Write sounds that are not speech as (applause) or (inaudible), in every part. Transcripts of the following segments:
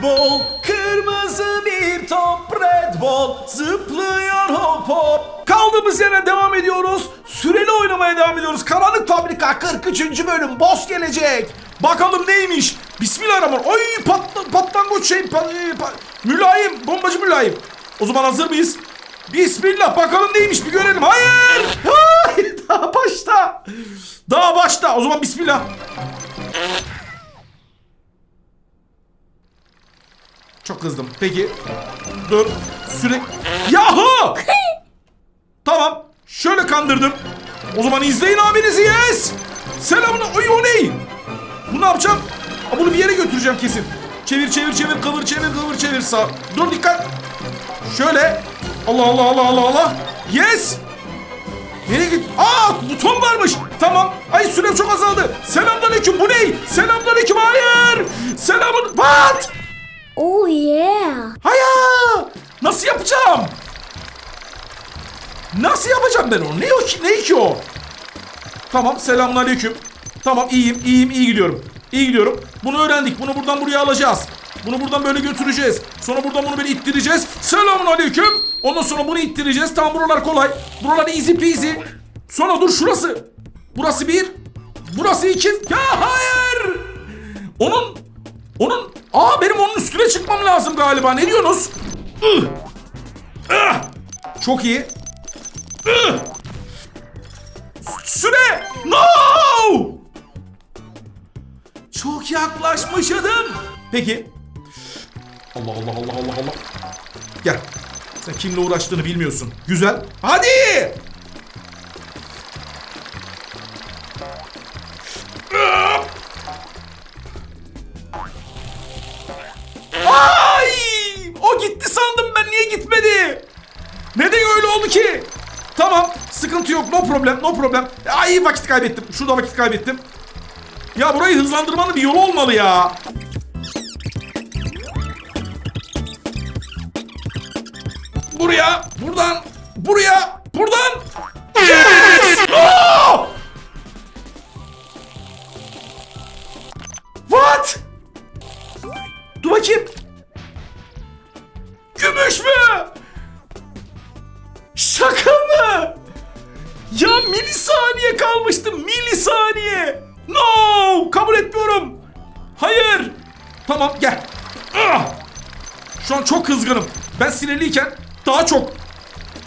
Red Bull Kırmızı bir top Red Bull Zıplıyor hop hop Kaldığımız yerden devam ediyoruz. Süreli oynamaya devam ediyoruz. Karanlık Fabrika 43. bölüm Boss gelecek. Bakalım neymiş? Bismillahirrahmanirrahim. Oy pat, patlangoç şey pa- e, pa- Mülayim bombacı mülayim. O zaman hazır mıyız? Bismillah bakalım neymiş bir görelim. Hayır! Hayır (laughs) Daha başta. Daha başta. O zaman bismillah Çok kızdım. Peki. Dur. Süre... Yahu! (laughs) tamam. Şöyle kandırdım. O zaman izleyin abinizi yes. Selamını... Oy o ne? Bu ne yapacağım? Aa, bunu bir yere götüreceğim kesin. Çevir çevir çevir kıvır çevir kıvır çevir sağ. Dur dikkat. Şöyle. Allah Allah Allah Allah Allah. Yes. Nereye git? Aa buton varmış. Tamam. Ay sürem çok azaldı. Selamünaleyküm. Bu ne? Selamünaleyküm. Hayır. Selamun. What? Oh yeah. Hayır! Nasıl yapacağım? Nasıl yapacağım ben onu? Ne o ki? Ne ki o? Tamam selamünaleyküm. Tamam iyiyim iyiyim iyi gidiyorum. İyi gidiyorum. Bunu öğrendik. Bunu buradan buraya alacağız. Bunu buradan böyle götüreceğiz. Sonra buradan bunu böyle ittireceğiz. Selamünaleyküm. Ondan sonra bunu ittireceğiz. Tamam buralar kolay. Buralar easy peasy. Sonra dur şurası. Burası bir. Burası iki. Ya hayır. Onun onun Aa benim onun üstüne çıkmam lazım galiba. Ne diyorsunuz? Çok iyi. Süre! No! Çok yaklaşmışydım. Peki. Allah Allah Allah Allah Allah. Gel. Sen kimle uğraştığını bilmiyorsun. Güzel. Hadi! Oldu ki? Tamam sıkıntı yok no problem no problem. Ay vakit kaybettim. Şurada vakit kaybettim. Ya burayı hızlandırmanın bir yolu olmalı ya. Buraya, buradan, buraya, buradan. Yes! Oh! What? Dur bakayım. Şu an çok kızgınım. Ben sinirliyken daha çok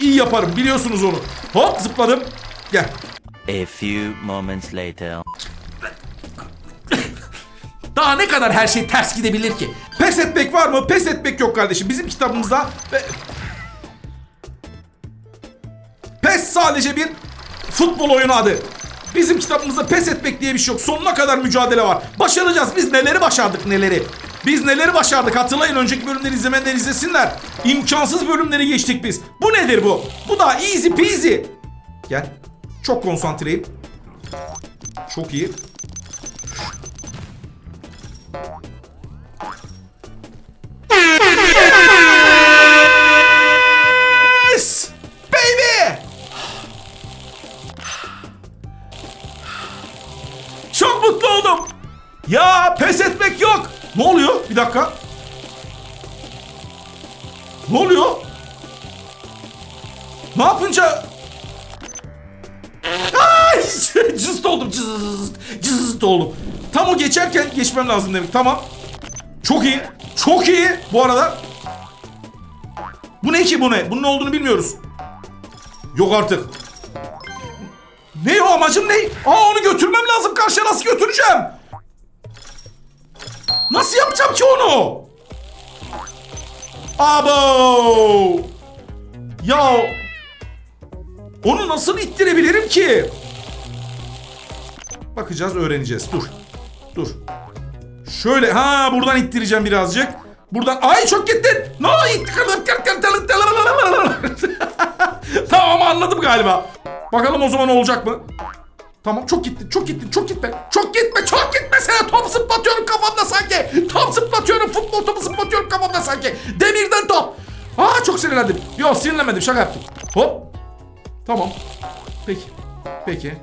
iyi yaparım biliyorsunuz onu. Hop zıpladım. Gel. A few moments later. Daha ne kadar her şey ters gidebilir ki? Pes etmek var mı? Pes etmek yok kardeşim. Bizim kitabımızda Pes sadece bir futbol oyunu adı. Bizim kitabımızda pes etmek diye bir şey yok. Sonuna kadar mücadele var. Başaracağız. Biz neleri başardık neleri. Biz neleri başardık hatırlayın. Önceki bölümleri izlemeyenler izlesinler. İmkansız bölümleri geçtik biz. Bu nedir bu? Bu da easy peasy. Gel. Çok konsantreyim. Çok iyi. Ne oluyor? Ne yapınca... Ay! (laughs) Cızıt oldum. Cızıt. Cızıt oldum. Tam o geçerken geçmem lazım demek. Tamam. Çok iyi. Çok iyi. Bu arada bu ne ki bu ne? Bunun ne olduğunu bilmiyoruz. Yok artık. Ne o amacım ne? Aa onu götürmem lazım karşıya nasıl götüreceğim? Nasıl yapacağım ki onu? Abo! Ya onu nasıl ittirebilirim ki? Bakacağız öğreneceğiz. Dur. Dur. Şöyle ha buradan ittireceğim birazcık. Buradan ay çok gittin. No tamam anladım galiba. Bakalım o zaman olacak mı? Tamam çok gittin çok gittin çok gitme. Çok gitme çok gitme sana top zıplatıyorum kafamda sanki. Top zıplatıyorum futbol topu zıplatıyorum kafamda sanki. Demirden top. Aa çok sinirlendim. Yok sinirlenmedim şaka yaptım. Hop. Tamam. Peki. Peki.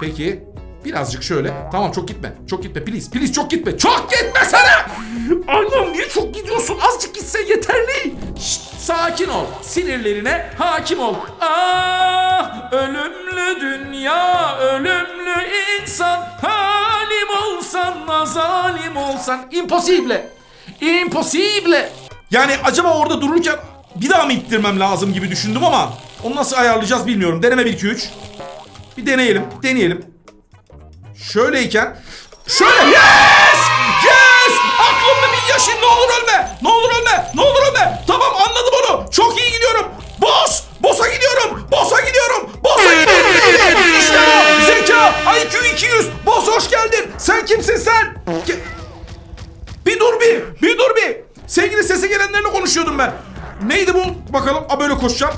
Peki. Birazcık şöyle. Tamam çok gitme. Çok gitme. Please. Please çok gitme. Çok gitme sana. Anam niye çok gidiyorsun? Azıcık gitsen yeterli. Şşt, sakin ol. Sinirlerine hakim ol. Ah ölümlü dünya, ölümlü insan. Halim olsan, zalim olsan. Impossible. Impossible. Yani acaba orada dururken bir daha mı ittirmem lazım gibi düşündüm ama onu nasıl ayarlayacağız bilmiyorum. Deneme 1 2 3. Bir deneyelim. Deneyelim. Şöyleyken şöyle yes! Yes! Aklımda bir yaşın ne olur ölme. Ne olur ölme. Ne olur ölme. Tamam anladım onu. Çok iyi gidiyorum. Boss! Boss'a gidiyorum. Boss'a gidiyorum. Boss'a gidiyorum. işte bu. Zeka. IQ 200. Boss hoş geldin. Sen kimsin sen? Ge- bir dur bir. Bir dur bir. Sevgili sese gelenlerle konuşuyordum ben. Neydi bu? Bakalım. A böyle koşacağım.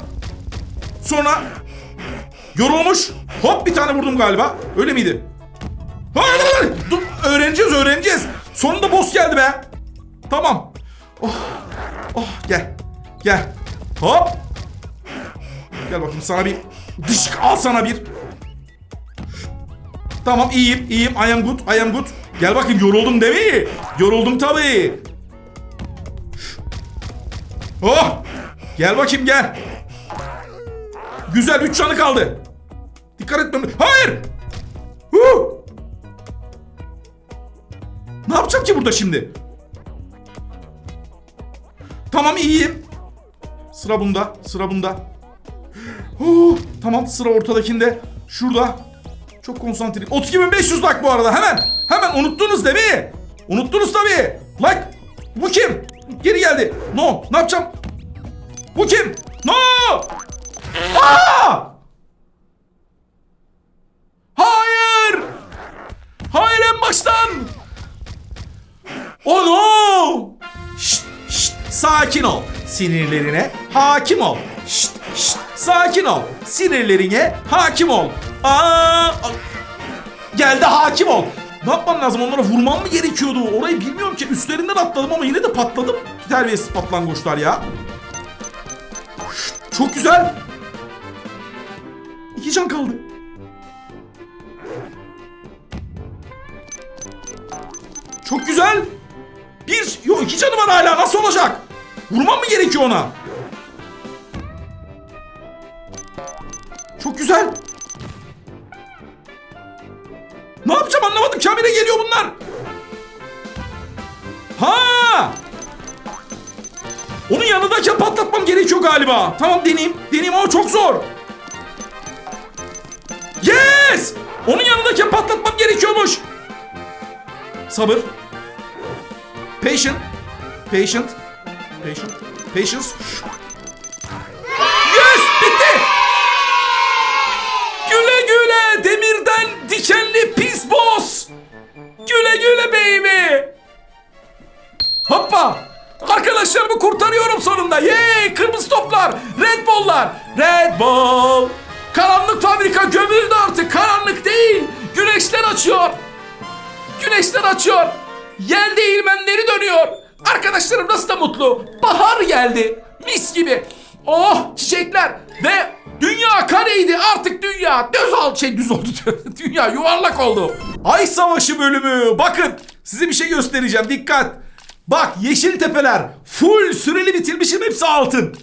Sonra yorulmuş. Hop bir tane vurdum galiba. Öyle miydi? Hayır hayır. Dur öğreneceğiz öğreneceğiz. Sonunda boss geldi be. Tamam. Oh. Oh gel. Gel. Hop. Gel bakayım sana bir dış al sana bir. Tamam iyiyim iyiyim I am good I am good. Gel bakayım yoruldum değil mi? Yoruldum tabii. Oh! Gel bakayım gel. Güzel 3 canı kaldı. Dikkat etmem. Hayır! Huh! Ne yapacağım ki burada şimdi? Tamam iyiyim. Sıra bunda. Sıra bunda. Huh, tamam sıra ortadakinde. Şurada. Çok konsantreyim. 32.500 like bu arada hemen. Hemen unuttunuz değil mi? Unuttunuz tabii. Like. Bu kim? Geri geldi. No. Ne yapacağım? Bu kim? No. Aa! Sakin ol. Sinirlerine hakim ol. Şşt, şşt, sakin ol. Sinirlerine hakim ol. Aa, geldi hakim ol. Ne yapmam lazım? Onlara vurmam mı gerekiyordu? Orayı bilmiyorum ki. Üstlerinden atladım ama yine de patladım. Terbiyesiz patlangoçlar ya. Çok güzel. İki can kaldı. Çok güzel. Bir, yok iki canı var hala. Nasıl olacak? Vurmam mı gerekiyor ona? Çok güzel. Ne yapacağım anlamadım. Kamile geliyor bunlar. Ha! Onun yanındayken patlatmam gerekiyor galiba. Tamam deneyeyim. Deneyeyim ama çok zor. Yes! Onun yanındayken patlatmam gerekiyormuş. Sabır. Patient. Patient. Patient. Patience. Yes! Bitti! Güle güle demirden dikenli pis boss. Güle güle baby. Hoppa. Arkadaşlarımı kurtarıyorum sonunda. Yay! Kırmızı toplar. Red Bull'lar. Red Bull. Karanlık fabrika gömüldü artık. Karanlık değil. Güneşler açıyor. Güneşler açıyor. Yel değirmenleri dönüyor. Arkadaşlarım nasıl da mutlu. Bahar geldi. Mis gibi. Oh çiçekler ve dünya kareydi artık dünya düz oldu şey düz oldu (laughs) dünya yuvarlak oldu. Ay savaşı bölümü bakın size bir şey göstereceğim dikkat. Bak yeşil tepeler full süreli bitirmişim hepsi altın.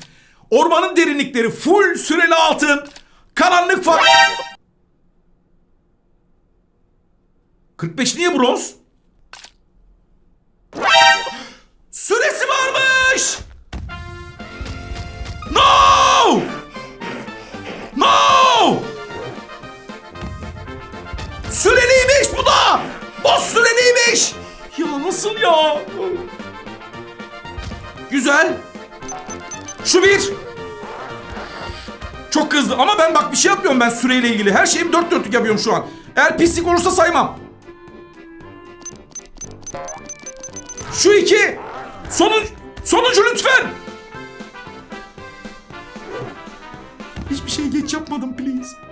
Ormanın derinlikleri full süreli altın. Karanlık fa... 45 niye bronz? Nasıl ya? Güzel. Şu bir. Çok hızlı ama ben bak bir şey yapmıyorum ben süreyle ilgili. Her şeyimi dört dörtlük yapıyorum şu an. Eğer pislik olursa saymam. Şu iki. Sonun, sonuncu lütfen. Hiçbir şey geç yapmadım please.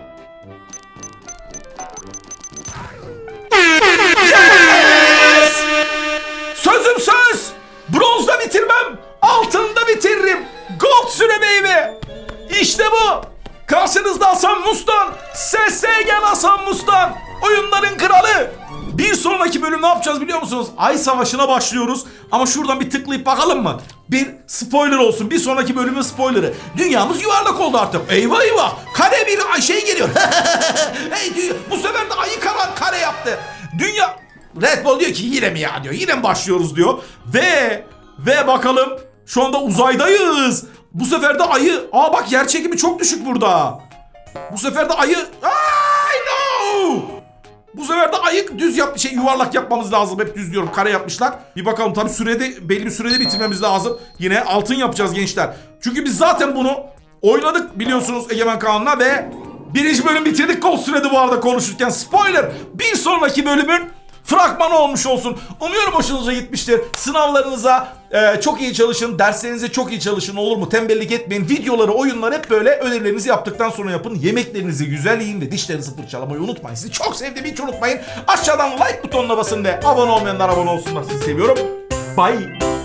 Mustan. Sese gel Hasan Mustan. Oyunların kralı. Bir sonraki bölüm ne yapacağız biliyor musunuz? Ay Savaşı'na başlıyoruz. Ama şuradan bir tıklayıp bakalım mı? Bir spoiler olsun. Bir sonraki bölümün spoilerı. Dünyamız yuvarlak oldu artık. Eyvah eyvah. Kare bir şey geliyor. (laughs) hey bu sefer de ayı kara, kare yaptı. Dünya... Red Bull diyor ki yine mi ya diyor. Yine mi başlıyoruz diyor. Ve ve bakalım şu anda uzaydayız. Bu sefer de ayı... Aa bak yer çekimi çok düşük burada. Bu sefer de ayı... Ay no! Bu sefer de ayık düz yap şey yuvarlak yapmamız lazım. Hep düz diyorum kare yapmışlar. Bir bakalım tabii sürede belli bir sürede bitirmemiz lazım. Yine altın yapacağız gençler. Çünkü biz zaten bunu oynadık biliyorsunuz Egemen Kaan'la ve birinci bölüm bitirdik kol sürede bu arada konuşurken. Spoiler! Bir sonraki bölümün fragmanı olmuş olsun. Umuyorum hoşunuza gitmiştir. Sınavlarınıza e, çok iyi çalışın. Derslerinize çok iyi çalışın olur mu? Tembellik etmeyin. Videoları, oyunları hep böyle önerilerinizi yaptıktan sonra yapın. Yemeklerinizi güzel yiyin ve dişlerinizi fırçalamayı unutmayın. Sizi çok sevdiğimi hiç unutmayın. Aşağıdan like butonuna basın ve abone olmayanlar abone olsunlar. Sizi seviyorum. Bye.